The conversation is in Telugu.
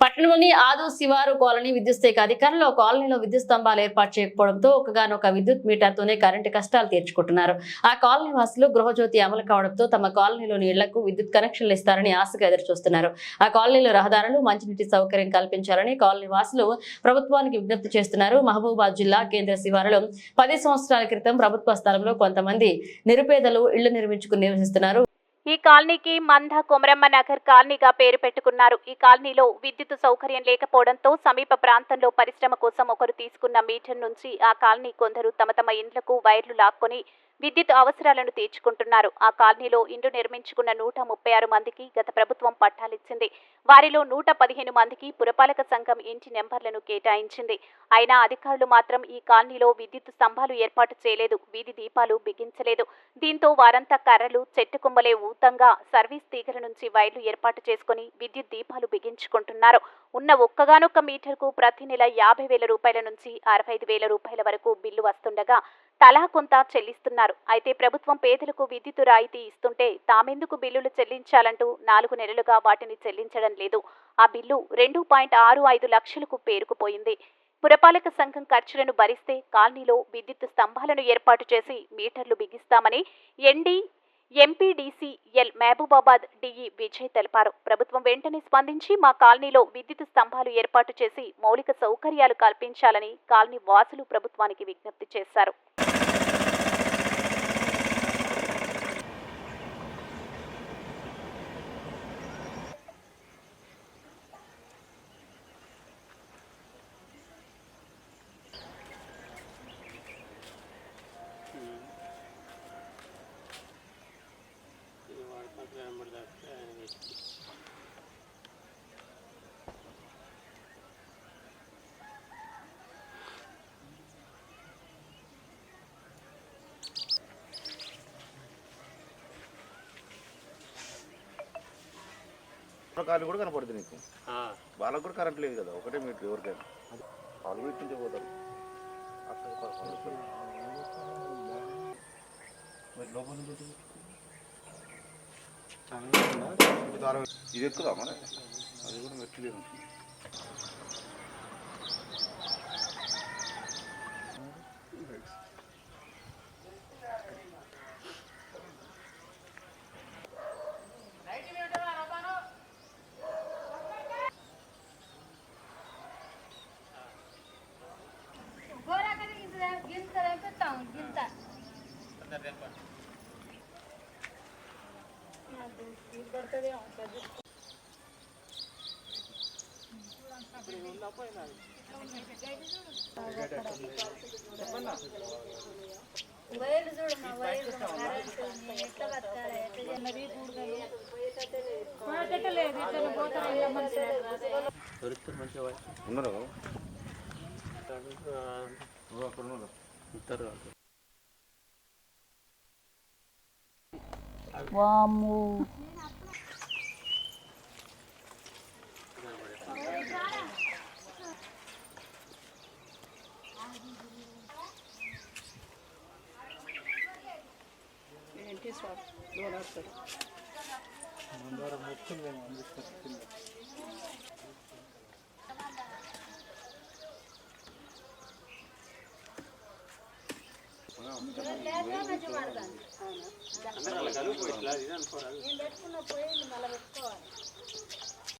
పట్టణంలోని ఆదు శివారు కాలనీ విద్యుత్ శాఖ అధికారులు కాలనీలో విద్యుత్ స్తంభాలు ఏర్పాటు చేయకపోవడంతో ఒకగానొక విద్యుత్ మీటర్ తోనే కరెంటు కష్టాలు తీర్చుకుంటున్నారు. ఆ కాలనీ వాసులు గృహజ్యోతి అమలు కావడంతో తమ కాలనీలోని ఇళ్ళకు విద్యుత్ కనెక్షన్లు ఇస్తారని ఆశగా ఎదురు చూస్తున్నారు ఆ కాలనీలో రహదారులు మంచినీటి సౌకర్యం కల్పించాలని కాలనీ వాసులు ప్రభుత్వానికి విజ్ఞప్తి చేస్తున్నారు. మహబూబాద్ జిల్లా కేంద్ర శివారులో పది సంవత్సరాల క్రితం ప్రభుత్వ స్థలంలో కొంతమంది నిరుపేదలు ఇళ్ళు నిర్మించుకుని నివసిస్తున్నారు. ఈ కాలనీకి మంద కొమరమ్మ నగర్ కాలనీగా పేరు పెట్టుకున్నారు. ఈ కాలనీలో విద్యుత్ సౌకర్యం లేకపోవడంతో సమీప ప్రాంతంలో పరిశ్రమ కోసం ఒకరు తీసుకున్న మీటర్ నుంచి ఆ కాలనీ కొందరు తమ తమ ఇండ్లకు వైర్లు లాక్కొని విద్యుత్ అవసరాలను తీర్చుకుంటున్నారు. ఆ కాలనీలో ఇండ్లు నిర్మించుకున్న నూట ముప్పై ఆరు మందికి గత ప్రభుత్వం పట్టాలిచ్చింది. వారిలో నూట పదిహేను మందికి పురపాలక సంఘం ఇంటి నెంబర్లను కేటాయించింది. అయినా అధికారులు మాత్రం ఈ కాలనీలో విద్యుత్ స్తంభాలు ఏర్పాటు చేయలేదు. వీధి దీపాలు బిగించలేదు. దీంతో వారంతా కర్రలు చెట్టు కొమ్మలే ఊతంగా సర్వీస్ తీగల నుంచి వైర్లు ఏర్పాటు చేసుకుని విద్యుత్ దీపాలు బిగించుకుంటున్నారు. ఉన్న ఒక్కగానొక్క మీటర్కు ప్రతి నెల యాభై వేల రూపాయల నుంచి అరవై ఐదు వేల రూపాయల వరకు బిల్లు వస్తుండగా తలా కొంత చెల్లిస్తున్నారు. అయితే ప్రభుత్వం పేదలకు విద్యుత్ రాయితీ ఇస్తుంటే తామెందుకు బిల్లులు చెల్లించాలంటూ నాలుగు నెలలుగా వాటిని చెల్లించడం లేదు. ఆ బిల్లు రెండు పాయింట్ ఆరు ఐదు లక్షలకు పేరుకుపోయింది. పురపాలక సంఘం ఖర్చులను భరిస్తే కాలనీలో విద్యుత్ స్తంభాలను ఏర్పాటు చేసి మీటర్లు బిగిస్తామని MD MPDC L Mahabubabad DE Vijay తెలిపారు. ప్రభుత్వం వెంటనే స్పందించి మా కాలనీలో విద్యుత్ స్తంభాలు ఏర్పాటు చేసి మౌలిక సౌకర్యాలు కల్పించాలని కాలనీ వాసులు ప్రభుత్వానికి విజ్ఞప్తి చేశారు. కాలు కూడా కనపడుతుంది నీకు. వాళ్ళకు కూడా కరెంట్ లేదు కదా ఒకటే మీటర్ ఎవరికైనా. వాళ్ళు వీటి పోతారు. ఇది అరవై- ఇది ఎక్కుదా మరి అది కూడా మెట్లేదు గోరా కది గింత గింత రేపెత్తాం గింత వైర్లు చూడు మా వైర్లు కరెంటు నేను ఎట్లా బతకాలి ఎట్లా పోయేటట్లేదు ఇట్లా పోతారు ఉన్నారు అక్కడ ఉన్నారు. వాము ఏంటి సార్ లోన్ వస్తుంది ముందు మొత్తం మేము అందిస్తాం అందరూ అలా కలుపు ఇట్లా ఇది అనుకోరాదు. పెట్టుకున్న పోయి మళ్ళీ పెట్టుకోవాలి.